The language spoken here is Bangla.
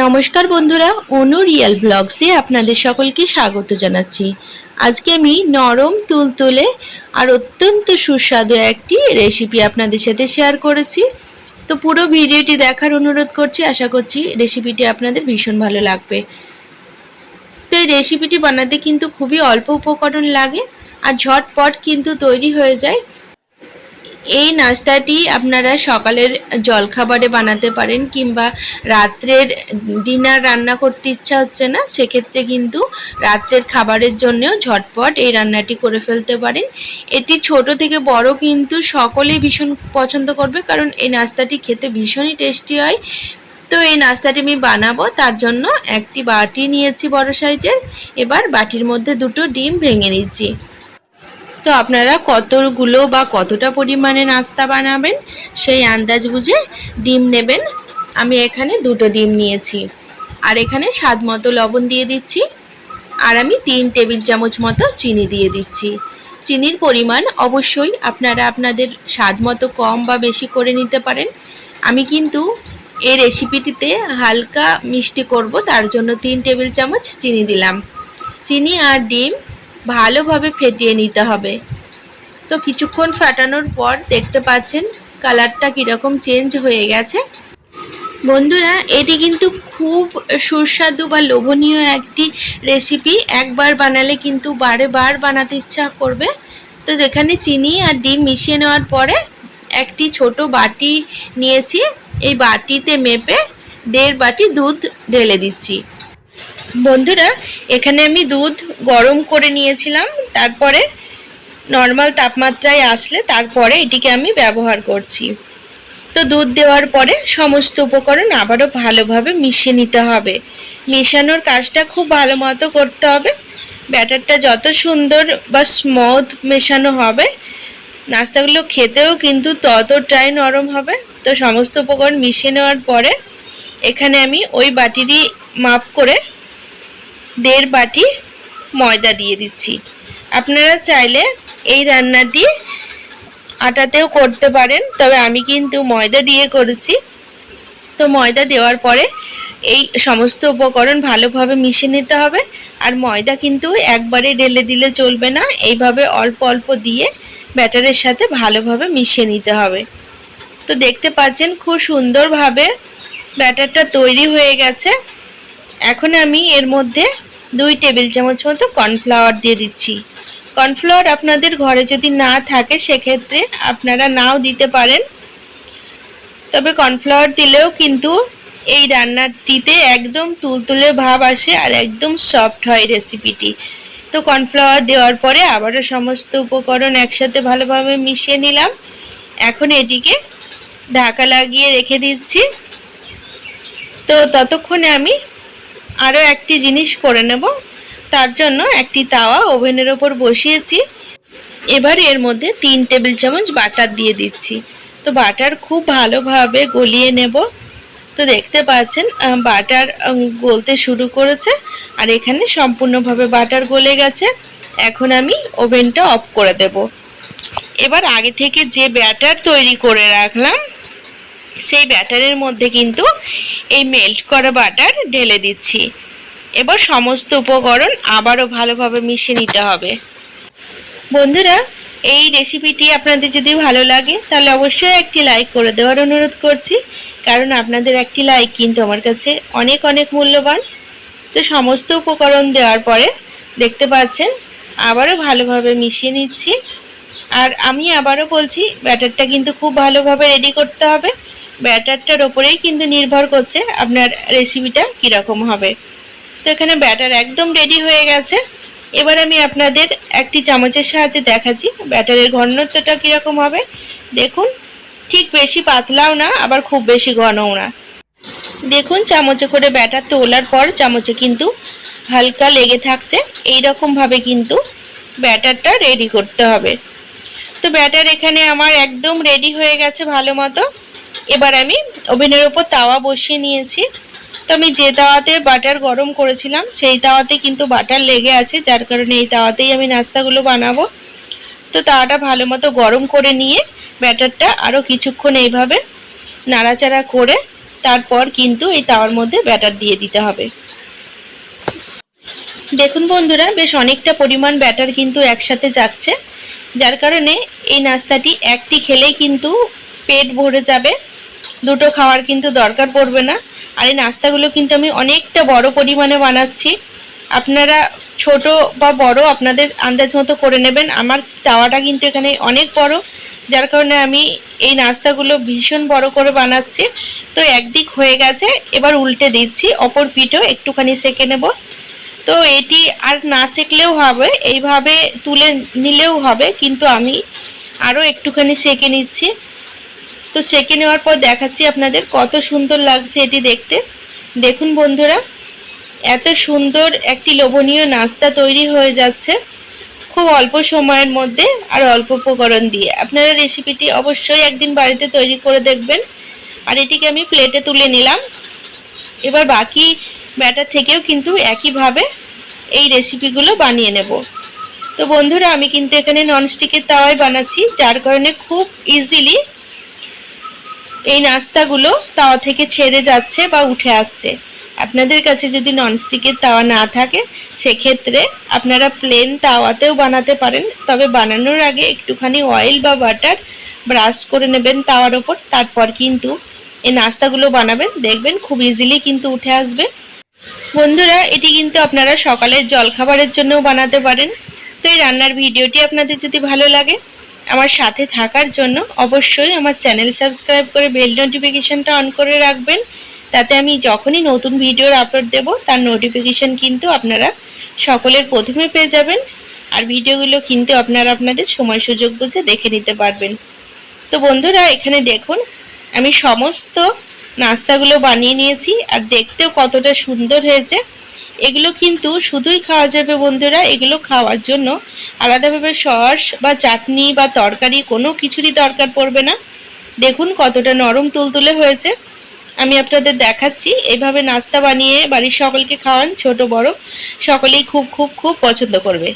নমস্কার বন্ধুরা, অনু রিয়েল ব্লগসে আপনাদের সকলকে স্বাগত জানাচ্ছি। আজকে আমি নরম, তুলতুলে আর অত্যন্ত সুস্বাদু একটি রেসিপি আপনাদের সাথে শেয়ার করেছি। তো পুরো ভিডিওটি দেখার অনুরোধ করছি, আশা করছি রেসিপিটি আপনাদের ভীষণ ভালো লাগবে। তো এই রেসিপিটি বানাতে কিন্তু খুবই অল্প উপকরণ লাগে আর ঝটপট কিন্তু তৈরি হয়ে যায়। এই নাস্তাটি আপনারা সকালের জলখাবারে বানাতে পারেন কিংবা রাত্রের ডিনার রান্না করতে ইচ্ছা হচ্ছে না, সেক্ষেত্রে কিন্তু রাত্রের খাবারের জন্যও ঝটপট এই রান্নাটি করে ফেলতে পারেন। এটি ছোট থেকে বড় কিন্তু সকলেই ভীষণ পছন্দ করবে কারণ এই নাস্তাটি খেতে ভীষণই টেস্টি হয়। তো এই নাস্তাটি আমি বানাবো, তার জন্য একটি বাটি নিয়েছি বড় সাইজের। এবার বাটির মধ্যে দুটো ডিম ভেঙে নিচ্ছি। তো আপনারা কতগুলো বা কতটা পরিমাণে নাস্তা বানাবেন সেই আন্দাজ বুঝে ডিম নেবেন। আমি এখানে দুটো ডিম নিয়েছি। আর এখানে স্বাদ মতো লবণ দিয়ে দিচ্ছি। আর আমি তিন টেবিল চামচ মতো চিনি দিয়ে দিচ্ছি। চিনির পরিমাণ অবশ্যই আপনারা আপনাদের স্বাদ মতো কম বা বেশি করে নিতে পারেন। আমি কিন্তু এই রেসিপিটিতে হালকা মিষ্টি করব, তার জন্য তিন টেবিল চামচ চিনি দিলাম। চিনি আর ডিম ভালোভাবে ফেটিয়ে নিতে হবে। তো কিছুক্ষণ ফাটানোর পর দেখতে পাচ্ছেন কালারটা কীরকম চেঞ্জ হয়ে গেছে। বন্ধুরা, এটি কিন্তু খুব সুস্বাদু বা লোভনীয় একটি রেসিপি একবার বানালে কিন্তু বারে বার বানাতে ইচ্ছা করবে। তো যেখানে চিনি আর ডিম মিশিয়ে নেওয়ার পরে একটি ছোট বাটি নিয়েছি। এই বাটিতে মেপে দেড় বাটি দুধ ঢেলে দিচ্ছি। বন্ধুরা, এখানে আমি দুধ গরম করে নিয়েছিলাম, তারপরে নর্মাল তাপমাত্রায় আসলে তারপরে এটিকে আমি ব্যবহার করছি। তো দুধ দেওয়ার পরে সমস্ত উপকরণ আবারও ভালোভাবে মিশিয়ে নিতে হবে। মেশানোর কাজটা খুব ভালো মতো করতে হবে। ব্যাটারটা যত সুন্দর বা স্মুথ মেশানো হবে, নাস্তাগুলো খেতেও কিন্তু ততটাই নরম হবে। তো সমস্ত উপকরণ মিশিয়ে নেওয়ার পরে এখানে আমি ওই বাটিরই মাপ করে দেড় বাটি ময়দা দিয়ে দিচ্ছি। আপনারা চাইলে এই রান্নাটি আটাতেও করতে পারেন, তবে আমি কিন্তু ময়দা দিয়ে করেছি। তো ময়দা দেওয়ার পরে এই সমস্ত উপকরণ ভালোভাবে মিশিয়ে নিতে হবে, আর ময়দা কিন্তু একবারে ঢেলে দিলে চলবে না। এইভাবে অল্প অল্প দিয়ে ব্যাটারের সাথে ভালোভাবে মিশিয়ে নিতে হবে। তো দেখতে পাচ্ছেন খুব সুন্দরভাবে ব্যাটারটা তৈরি হয়ে গেছে। এখন আমি এর মধ্যে দুই টেবিল চামচ মতো কর্নফ্লাওয়ার দিয়ে দিচ্ছি। কর্নফ্লাওয়ার আপনাদের ঘরে যদি না থাকে, সেক্ষেত্রে আপনারা নাও দিতে পারেন। তবে কর্নফ্লাওয়ার দিলেও কিন্তু এই রান্নাটিতে একদম তুলতুলে ভাব আসে আর একদম সফট হয় রেসিপিটি। তো কর্নফ্লাওয়ার দেওয়ার পরে আবারও সমস্ত উপকরণ একসাথে ভালোভাবে মিশিয়ে নিলাম। এখন এটিকে ঢাকা লাগিয়ে রেখে দিচ্ছি। তো ততক্ষণে আমি আরও একটি জিনিস করে নেব। তার জন্য একটি তাওয়া ওভেনের ওপর বসিয়েছি। এবার এর মধ্যে তিন টেবিল চামচ বাটার দিয়ে দিচ্ছি। তো বাটার খুব ভালোভাবে গলিয়ে নেব। তো দেখতে পাচ্ছেন বাটার গলতে শুরু করেছে আর এখানে সম্পূর্ণভাবে বাটার গলে গেছে। এখন আমি ওভেনটা অফ করে দেব। এবার আগে থেকে যে ব্যাটার তৈরি করে রাখলাম সেই ব্যাটারের মধ্যে কিন্তু এই মেল্ট করা বাটার ঢেলে দিচ্ছি। এবার সমস্ত উপকরণ আবারও ভালোভাবে মিশিয়ে নিতে হবে। বন্ধুরা, এই রেসিপিটি আপনাদের যদি ভালো লাগে, তাহলে অবশ্যই একটি লাইক করে দেওয়ার অনুরোধ করছি। কারণ আপনাদের একটি লাইক কিন্তু আমার কাছে অনেক অনেক মূল্যবান। তো সমস্ত উপকরণ দেওয়ার পরে দেখতে পাচ্ছেন, আবারও ভালোভাবে মিশিয়ে নিচ্ছি। আর আমি আবারও বলছি, ব্যাটারটা কিন্তু খুব ভালোভাবে রেডি করতে হবে। ব্যাটারটার ওপরেই কিন্তু নির্ভর করছে আপনার রেসিপিটা কীরকম হবে। তো এখানে ব্যাটার একদম রেডি হয়ে গেছে। এবার আমি আপনাদের একটি চামচের সাহায্যে দেখাচ্ছি ব্যাটারের ঘনত্বটা কীরকম হবে। দেখুন, ঠিক বেশি পাতলাও না, আবার খুব বেশি ঘনও না। দেখুন, চামচে করে ব্যাটার তোলার পর চামচে কিন্তু হালকা লেগে থাকছে। এই ভাবে কিন্তু ব্যাটারটা রেডি করতে হবে। তো ব্যাটার এখানে আমার একদম রেডি হয়ে গেছে ভালো মতো। এবার আমি ওভেনের ওপর তাওয়া বসিয়ে নিয়েছি। তো আমি যে তাওয়াতে বাটার গরম করেছিলাম, সেই তাওয়াতে কিন্তু বাটার লেগে আছে, যার কারণে এই তাওয়াতেই আমি নাস্তাগুলো বানাবো। তো তাওয়াটা ভালো মতো গরম করে নিয়ে ব্যাটারটা আরও কিছুক্ষণ এইভাবে নাড়াচাড়া করে তারপর কিন্তু এই তাওয়ার মধ্যে ব্যাটার দিয়ে দিতে হবে। দেখুন বন্ধুরা, বেশ অনেকটা পরিমাণ ব্যাটার কিন্তু একসাথে যাচ্ছে, যার কারণে এই নাস্তাটি একটি খেলেই কিন্তু পেট ভরে যাবে। দুটো খাওয়ার কিন্তু দরকার পড়বে না। আর এই নাস্তাগুলো কিন্তু আমি অনেকটা বড় পরিমাণে বানাচ্ছি। আপনারা ছোট বা বড় আপনাদের আন্দাজ মতো করে নেবেন। আমার তাওয়াটা কিন্তু এখানে অনেক বড়, যার কারণে আমি এই নাস্তাগুলো ভীষণ বড় করে বানাচ্ছি। তো একদিক হয়ে গেছে, এবার উল্টে দিচ্ছি, অপর পিঠও একটুখানি সেকে নেব। তো এটি আর না সেকলেও হবে, এইভাবে তুলে নিলেও হবে, কিন্তু আমি আরও একটুখানি সেকে নিচ্ছি। তো সেকে নেওয়ার পর দেখাচ্ছি আপনাদের কত সুন্দর লাগছে এটি দেখতে। দেখুন বন্ধুরা, এত সুন্দর একটি লোভনীয় নাস্তা তৈরি হয়ে যাচ্ছে, খুব অল্প সময়ের মধ্যে আর অল্প উপকরণ দিয়ে। আপনারা রেসিপিটি অবশ্যই একদিন বাড়িতে তৈরি করে দেখবেন। আর এটিকে আমি প্লেটে তুলে নিলাম। এবার বাকি ব্যাটার থেকেও কিন্তু একইভাবে এই রেসিপিগুলো বানিয়ে নেব। তো বন্ধুরা, আমি কিন্তু এখানে ননস্টিকের তাওয়ায় বানাচ্ছি, যার কারণে খুব ইজিলি এই নাস্তাগুলো তাওয়া থেকে ছেড়ে যাচ্ছে বা উঠে আসছে। আপনাদের কাছে যদি ননস্টিকের তাওয়া না থাকে, সেক্ষেত্রে আপনারা প্লেন তাওয়াতেও বানাতে পারেন। তবে বানানোর আগে একটুখানি অয়েল বা বাটার ব্রাশ করে নেবেন তাওয়ার ওপর। তারপর কিন্তু এই নাস্তাগুলো বানাবেন। দেখবেন খুব ইজিলি কিন্তু উঠে আসবে। বন্ধুরা, এটি কিন্তু আপনারা সকালের জলখাবারের জন্যও বানাতে পারেন। তো এই রান্নার ভিডিওটি আপনাদের যদি ভালো লাগে আমার সাথে থাকার জন্য অবশ্যই আমার চ্যানেল সাবস্ক্রাইব করে বেল নোটিফিকেশানটা অন করে রাখবেন। তাতে আমি যখনই নতুন ভিডিওর আপলোড দেব, তার নোটিফিকেশন কিন্তু আপনারা সকলের প্রথমে পেয়ে যাবেন। আর ভিডিওগুলো কিন্তু আপনারা আপনাদের সময় সুযোগ বুঝে দেখে নিতে পারবেন। তো বন্ধুরা, এখানে দেখুন, আমি সমস্ত নাস্তাগুলো বানিয়ে নিয়েছি। আর দেখতেও কতটা সুন্দর হয়েছে। এগুলো কিন্তু শুধুই খাওয়া যাবে বন্ধুরা, এগুলো খাওয়ার জন্য আলাদাভাবে সস বা চাটনি বা তরকারি কোনো কিছুরই দরকার পড়বে না। দেখুন কতটা নরম তুলতুলে হয়েছে। আমি আপনাদের দেখাচ্ছি, এভাবে নাস্তা বানিয়ে বাড়ির সকলকে খাওয়ান, ছোট বড়, সকলেই খুব খুব খুব পছন্দ করবে।